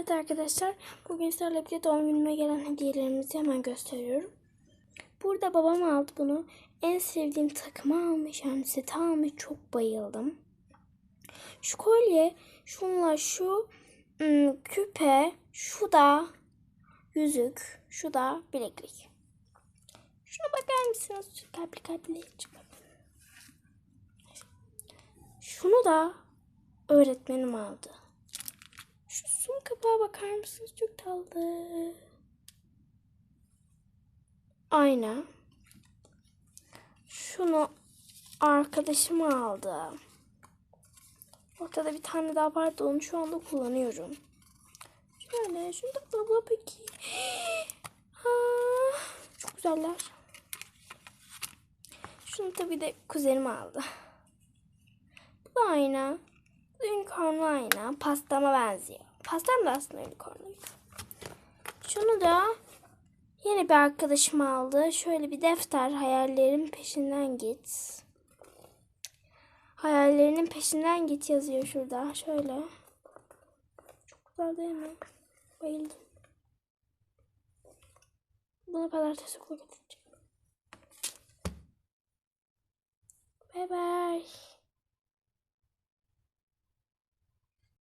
Evet arkadaşlar bugün sizlerle birlikte doğum günüme gelen hediyelerimizi hemen gösteriyorum. Burada babam aldı bunu. En sevdiğim takımı almış yani seti almış. Çok bayıldım. Şu kolye, şunla şu ım, küpe, şu da yüzük, şu da bileklik. Şuna bakar mısınız? Kalpli kalpli. Şunu da öğretmenim aldı. Şu sun kapağa bakar mısınız? Çok tatlı. Ayna. Şunu arkadaşım aldı. Ortada bir tane daha vardı. Onu şu anda kullanıyorum. Şöyle. Şunu da baba peki. Aa, çok güzeller. Şunu tabii de kuzenim aldı. Bu da ayna. Unicornlu ayna. Pastama benziyor. Pastam da aslında unicornuydu. Şunu da yeni bir arkadaşım aldı. Şöyle bir defter hayallerin peşinden git. Hayallerinin peşinden git yazıyor şurada. Şöyle. Çok güzel değil mi? Bayıldım. Bunu pazartesi okula götüreceğim. Bye bye.